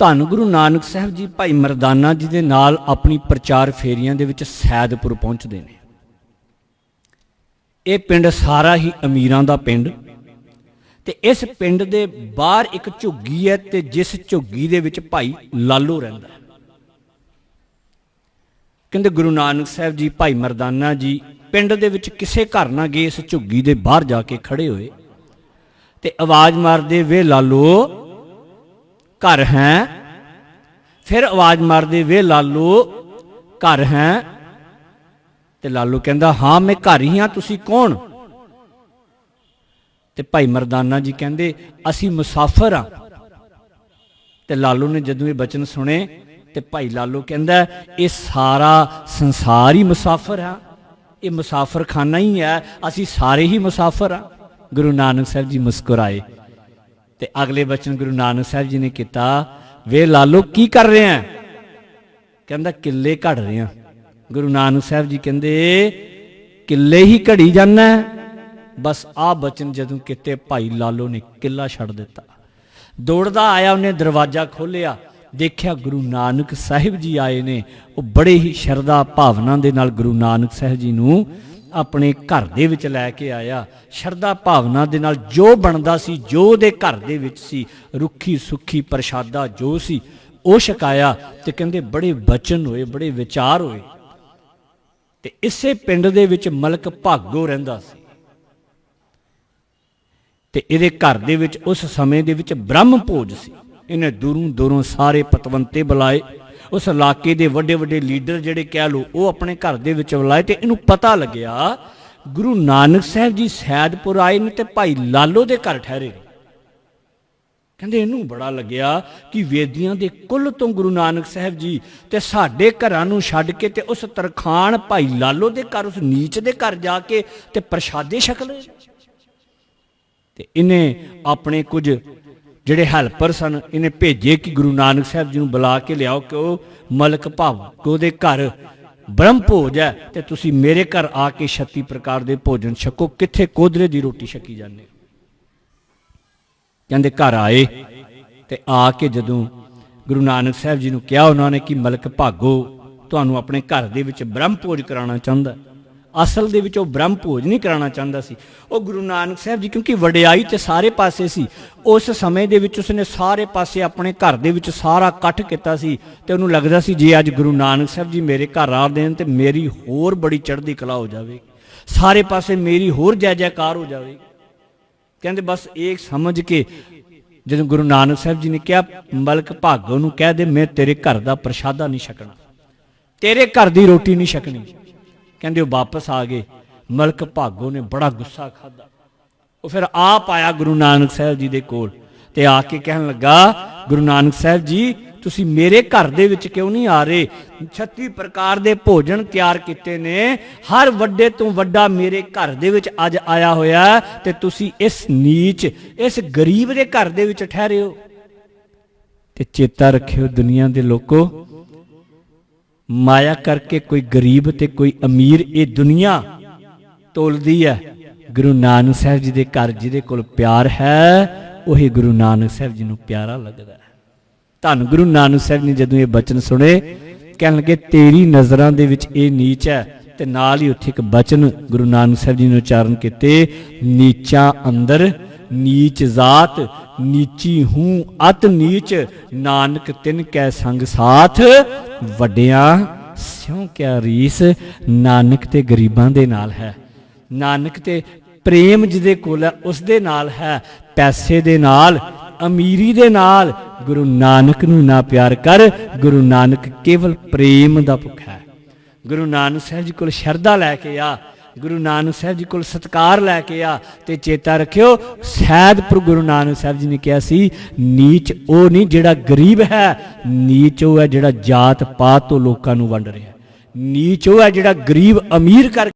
ਧੰਨ ਗੁਰੂ ਨਾਨਕ ਸਾਹਿਬ ਜੀ, ਭਾਈ ਮਰਦਾਨਾ ਜੀ ਦੇ ਨਾਲ ਆਪਣੀ ਪ੍ਰਚਾਰ ਫੇਰੀਆਂ ਦੇ ਵਿੱਚ ਸੈਦਪੁਰ ਪਹੁੰਚਦੇ ਨੇ। ਇਹ ਪਿੰਡ ਸਾਰਾ ਹੀ ਅਮੀਰਾਂ ਦਾ ਪਿੰਡ ਤੇ ਇਸ ਪਿੰਡ ਦੇ ਬਾਹਰ ਇੱਕ ਝੁੱਗੀ ਹੈ ਤੇ ਜਿਸ ਝੁੱਗੀ ਦੇ ਵਿੱਚ ਭਾਈ ਲਾਲੋ ਰਹਿੰਦਾ ਕਹਿੰਦੇ ਗੁਰੂ ਨਾਨਕ ਸਾਹਿਬ ਜੀ, ਭਾਈ ਮਰਦਾਨਾ ਜੀ, ਪਿੰਡ ਦੇ ਵਿੱਚ ਕਿਸੇ ਘਰ ਨਾ ਗਏ, ਇਸ ਝੁੱਗੀ ਦੇ ਬਾਹਰ ਜਾ ਕੇ ਖੜੇ ਹੋਏ ਤੇ ਆਵਾਜ਼ ਮਾਰਦੇ ਵੇ, ਲਾਲੋ ਘਰ ਹੈ? ਫਿਰ ਆਵਾਜ਼ ਮਾਰਦੇ, ਵੇ ਲਾਲੋ, ਘਰ ਹੈ? ਤੇ ਲਾਲੂ ਕਹਿੰਦਾ, ਹਾਂ, ਮੈਂ ਘਰ ਹੀ ਹਾਂ, ਤੁਸੀਂ ਕੌਣ? ਤੇ ਭਾਈ ਮਰਦਾਨਾ ਜੀ ਕਹਿੰਦੇ, ਅਸੀਂ ਮੁਸਾਫਰ ਹਾਂ। ਤੇ ਲਾਲੂ ਨੇ ਜਦੋਂ ਇਹ ਬਚਨ ਸੁਣੇ, ਤੇ ਭਾਈ ਲਾਲੂ ਕਹਿੰਦਾ, ਇਹ ਸਾਰਾ ਸੰਸਾਰ ਹੀ ਮੁਸਾਫਰ ਆ ਇਹ ਮੁਸਾਫਰਖਾਨਾ ਹੀ ਹੈ, ਅਸੀਂ ਸਾਰੇ ਹੀ ਮੁਸਾਫਰ ਆ ਗੁਰੂ ਨਾਨਕ ਸਾਹਿਬ ਜੀ ਮੁਸਕਰਾਏ। ਤੇ ਅਗਲੇ ਬਚਨ ਗੁਰੂ ਨਾਨਕ ਸਾਹਿਬ ਜੀ ਨੇ ਕੀਤਾ, ਵੇ ਲਾਲੋ, ਕੀ ਕਰ ਰਹੇ ਆ? ਕਹਿੰਦਾ, ਕਿੱਲੇ ਘੜ ਰਹੇ ਆ। ਗੁਰੂ ਨਾਨਕ ਸਾਹਿਬ ਜੀ ਕਹਿੰਦੇ, ਕਿੱਲੇ ਹੀ ਘੜੀ ਜਾਂਦਾ ਬਸ ਆ ਬਚਨ ਜਦੋਂ ਕਿਤੇ ਭਾਈ ਲਾਲੋ ਨੇ ਕਿੱਲਾ ਛੱਡ ਦਿੱਤਾ। ਦੌੜਦਾ ਆਇਆ, ਉਹਨੇ ਦਰਵਾਜ਼ਾ ਖੋਲ੍ਹਿਆ। ਦੇਖਿਆ ਗੁਰੂ ਨਾਨਕ ਸਾਹਿਬ ਜੀ ਆਏ ਨੇ। ਉਹ ਬੜੇ ਹੀ ਸ਼ਰਧਾ ਭਾਵਨਾ ਦੇ ਨਾਲ ਗੁਰੂ ਨਾਨਕ ਸਾਹਿਬ ਜੀ ਨੂੰ ਆਪਣੇ ਘਰ ਦੇ ਵਿੱਚ ਲੈ ਕੇ ਆਇਆ। ਸ਼ਰਧਾ ਭਾਵਨਾ ਦੇ ਨਾਲ ਜੋ ਬਣਦਾ ਸੀ, ਜੋ ਉਹਦੇ ਘਰ ਦੇ ਵਿੱਚ ਸੀ, ਰੁੱਖੀ ਸੁੱਖੀ ਪ੍ਰਸ਼ਾਦਾ ਜੋ ਸੀ, ਉਹ ਛਕਾਇਆ ਤੇ ਕਹਿੰਦੇ ਬੜੇ ਬਚਨ ਹੋਏ, ਬੜੇ ਵਿਚਾਰ ਹੋਏ। ਤੇ ਇਸੇ ਪਿੰਡ ਦੇ ਵਿੱਚ ਮਲਕ ਭਾਗੋ ਰਹਿੰਦਾ ਸੀ। ਤੇ ਇਹਦੇ ਘਰ ਦੇ ਵਿੱਚ ਉਸ ਸਮੇਂ ਦੇ ਵਿੱਚ ਬ੍ਰਹਮ ਭੋਜ ਸੀ। ਇਹਨੇ ਦੂਰੋਂ ਦੂਰੋਂ ਸਾਰੇ ਪਤਵੰਤੇ ਬੁਲਾਏ। ਉਸ ਇਲਾਕੇ ਦੇ ਵੱਡੇ ਵੱਡੇ ਲੀਡਰ ਜਿਹੜੇ ਕਹਿ ਲੋ ਉਹ ਆਪਣੇ ਘਰ ਦੇ ਵਿੱਚ ਬੁਲਾਏ ਤੇ ਇਹਨੂੰ ਪਤਾ ਲੱਗਿਆ, ਗੁਰੂ ਨਾਨਕ ਸਾਹਿਬ ਜੀ ਸੈਦਪੁਰ ਆਏ ਨੇ ਤੇ ਭਾਈ ਲਾਲੋ ਦੇ ਘਰ ਠਹਿਰੇ ਕਹਿੰਦੇ ਇਹਨੂੰ ਬੜਾ ਲੱਗਿਆ ਕਿ ਵੇਦੀਆਂ ਦੇ ਕੁੱਲ ਤੋਂ ਗੁਰੂ ਨਾਨਕ ਸਾਹਿਬ ਜੀ ਤੇ ਸਾਡੇ ਘਰਾਂ ਨੂੰ ਛੱਡ ਕੇ ਤੇ ਉਸ ਤਰਖਾਨ ਭਾਈ ਲਾਲੋ ਦੇ ਘਰ, ਉਸ ਨੀਚ ਦੇ ਘਰ ਜਾ ਕੇ ਤੇ ਪ੍ਰਸ਼ਾਦੇ ਛਕ ਲਏ। ਤੇ ਇਹਨੇ ਆਪਣੇ ਕੁਝ ਜਿਹੜੇ ਹੈਲਪਰ ਸਨ, ਇਹਨੇ ਭੇਜੇ ਕਿ ਗੁਰੂ ਨਾਨਕ ਸਾਹਿਬ ਜੀ ਨੂੰ ਬੁਲਾ ਕੇ ਲਿਆਓ ਕਿ ਉਹ ਮਲਕ ਭਾਵ ਉਹਦੇ ਘਰ ਬ੍ਰਹਮ ਭੋਜ ਹੈ ਤੇ ਤੁਸੀਂ ਮੇਰੇ ਘਰ ਆ ਕੇ 36 ਪ੍ਰਕਾਰ ਦੇ ਭੋਜਨ ਛਕੋ। ਕਿੱਥੇ ਕੋਦਰੇ ਦੀ ਰੋਟੀ ਛਕੀ ਜਾਂਦੇ ਕਹਿੰਦੇ ਘਰ ਆਏ ਤੇ ਆ ਕੇ ਜਦੋਂ ਗੁਰੂ ਨਾਨਕ ਸਾਹਿਬ ਜੀ ਨੂੰ ਕਿਹਾ ਉਹਨਾਂ ਨੇ ਕਿ ਮਲਕ ਭਾਗੋ, ਤੁਹਾਨੂੰ ਆਪਣੇ ਘਰ ਦੇ ਵਿੱਚ ਬ੍ਰਹਮ ਭੋਜ ਕਰਾਉਣਾ ਚਾਹੁੰਦਾ। ਅਸਲ ਦੇ ਵਿੱਚ ਉਹ ਬ੍ਰਹਮ ਭੋਜ ਨਹੀਂ ਕਰਾਉਣਾ ਚਾਹੁੰਦਾ ਸੀ। ਉਹ ਗੁਰੂ ਨਾਨਕ ਸਾਹਿਬ ਜੀ ਕਿਉਂਕਿ ਵਡਿਆਈ ਤੇ ਸਾਰੇ ਪਾਸੇ ਸੀ। ਉਸ ਸਮੇਂ ਦੇ ਵਿੱਚ ਉਸਨੇ ਸਾਰੇ ਪਾਸੇ ਆਪਣੇ ਘਰ ਦੇ ਵਿੱਚ ਸਾਰਾ ਇਕੱਠ ਕੀਤਾ ਸੀ ਤੇ ਉਹਨੂੰ ਲੱਗਦਾ ਸੀ ਜੇ ਅੱਜ ਗੁਰੂ ਨਾਨਕ ਸਾਹਿਬ ਜੀ ਮੇਰੇ ਘਰ ਆ ਦੇਣ ਤੇ ਮੇਰੀ ਹੋਰ ਬੜੀ ਚੜ੍ਹਦੀ ਕਲਾ ਹੋ ਜਾਵੇਗੀ ਸਾਰੇ ਪਾਸੇ ਮੇਰੀ ਹੋਰ ਜੈ ਜੈਕਾਰ ਹੋ ਜਾਵੇਗੀ ਕਹਿੰਦੇ ਬਸ ਇਹ ਸਮਝ ਕੇ ਜਦੋਂ ਗੁਰੂ ਨਾਨਕ ਸਾਹਿਬ ਜੀ ਨੇ ਕਿਹਾ, ਮਲਕ ਭਾਗੋ ਨੂੰ ਕਹਿ ਦੇ, ਮੈਂ ਤੇਰੇ ਘਰ ਦਾ ਪ੍ਰਸ਼ਾਦਾ ਨਹੀਂ ਛਕਣਾ। ਤੇਰੇ ਘਰ ਦੀ ਰੋਟੀ ਨਹੀਂ ਛਕਣੀ। ਕਹਿੰਦੇ ਉਹ ਵਾਪਸ ਆ ਗਏ। ਮਲਕ ਭਾਗੋ ਨੇ ਬੜਾ ਗੁੱਸਾ ਖਾਦਾ ਉਹ ਫਿਰ ਆਪ ਆਇਆ ਗੁਰੂ ਨਾਨਕ ਸਾਹਿਬ ਜੀ ਦੇ ਕੋਲ ਤੇ ਆ ਕੇ ਕਹਿਣ ਲੱਗਾ, ਗੁਰੂ ਨਾਨਕ ਸਾਹਿਬ ਜੀ, ਤੁਸੀਂ ਮੇਰੇ ਘਰ ਦੇ ਵਿੱਚ ਕਿਉਂ ਨਹੀਂ ਆ ਰਹੇ? 36 ਪ੍ਰਕਾਰ ਦੇ ਭੋਜਨ ਤਿਆਰ ਕੀਤੇ ਨੇ। ਹਰ ਵੱਡੇ ਤੋਂ ਵੱਡਾ ਮੇਰੇ ਘਰ ਦੇ ਵਿੱਚ ਅੱਜ ਆਇਆ ਹੋਇਆ ਤੇ ਤੁਸੀਂ ਇਸ ਨੀਚ, ਇਸ ਗਰੀਬ ਦੇ ਘਰ ਦੇ ਵਿੱਚ ਠਹਿਰੇ ਹੋ। ਤੇ ਚੇਤਾ ਰੱਖਿਓ ਦੁਨੀਆ ਦੇ ਲੋਕੋ ਮਾਇਆ ਕਰਕੇ ਕੋਈ ਗਰੀਬ ਤੇ ਕੋਈ ਅਮੀਰ ਇਹ ਦੁਨੀਆ ਤੋਲਦੀ ਹੈ। ਗੁਰੂ ਨਾਨਕ ਸਾਹਿਬ ਜੀ ਦੇ ਘਰ ਜਿਹਦੇ ਕੋਲ ਪਿਆਰ ਹੈ, ਉਹੀ ਗੁਰੂ ਨਾਨਕ ਸਾਹਿਬ ਜੀ ਨੂੰ ਪਿਆਰਾ ਲੱਗਦਾ ਹੈ। ਧੰਨ ਗੁਰੂ ਨਾਨਕ ਸਾਹਿਬ ਨੇ ਜਦੋਂ ਇਹ ਬਚਨ ਸੁਣੇ, ਕਹਿਣ ਲੱਗੇ, ਤੇਰੀ ਨਜ਼ਰਾਂ ਦੇ ਵਿੱਚ ਇਹ ਨੀਚ ਹੈ ਤੇ ਨਾਲ ਹੀ ਉੱਥੇ ਇੱਕ ਬਚਨ ਗੁਰੂ ਨਾਨਕ ਸਾਹਿਬ ਜੀ ਨੇ ਉਚਾਰਨ ਕੀਤੇ, ਨੀਚਾਂ ਅੰਦਰ ਨੀਚ ਜਾਤ, ਨੀਚੀ ਹੂੰ, ਅਤ ਨੀਚ, ਨਾਨਕ ਤਿਨ ਕੈ ਸੰਗ ਸਾਥ, ਵੱਡਿਆਂ ਸਿਉ ਕਿਆ ਰੀਸ, ਨਾਨਕ ਤੇ ਗਰੀਬਾਂ ਦੇ ਨਾਲ ਹੈ। ਨਾਨਕ ਤੇ ਪ੍ਰੇਮ ਜਿਹਦੇ ਕੋਲ ਹੈ, ਉਸ ਦੇ ਨਾਲ ਹੈ, ਪੈਸੇ ਦੇ ਨਾਲ, ਅਮੀਰੀ ਦੇ ਨਾਲ। ਗੁਰੂ ਨਾਨਕ ਨੂੰ ਨਾ ਪਿਆਰ ਕਰ, ਗੁਰੂ ਨਾਨਕ ਕੇਵਲ ਪ੍ਰੇਮ ਦਾ ਭੁੱਖਾ ਹੈ। ਗੁਰੂ ਨਾਨਕ ਸਾਹਿਬ ਜੀ ਕੋਲ ਸ਼ਰਧਾ ਲੈ ਕੇ ਆ ਗੁਰੂ ਨਾਨਕ ਸਾਹਿਬ ਜੀ ਕੋਲ ਸਤਕਾਰ ਲੈ ਕੇ ਆ ਤੇ ਚੇਤਾ ਰੱਖਿਓ ਸੈਦਪੁਰ ਗੁਰੂ ਨਾਨਕ ਸਾਹਿਬ ਜੀ ਨੇ ਕਿਹਾ ਸੀ, ਨੀਚ ਉਹ ਨਹੀਂ ਜਿਹੜਾ ਗਰੀਬ ਹੈ, ਨੀਚ ਉਹ ਹੈ ਜਿਹੜਾ ਜਾਤ ਪਾਤ ਤੋਂ ਲੋਕਾਂ ਨੂੰ ਵੰਡ ਰਿਹਾ ਨੀਚ ਉਹ ਹੈ ਜਿਹੜਾ ਗਰੀਬ ਅਮੀਰ ਕਰ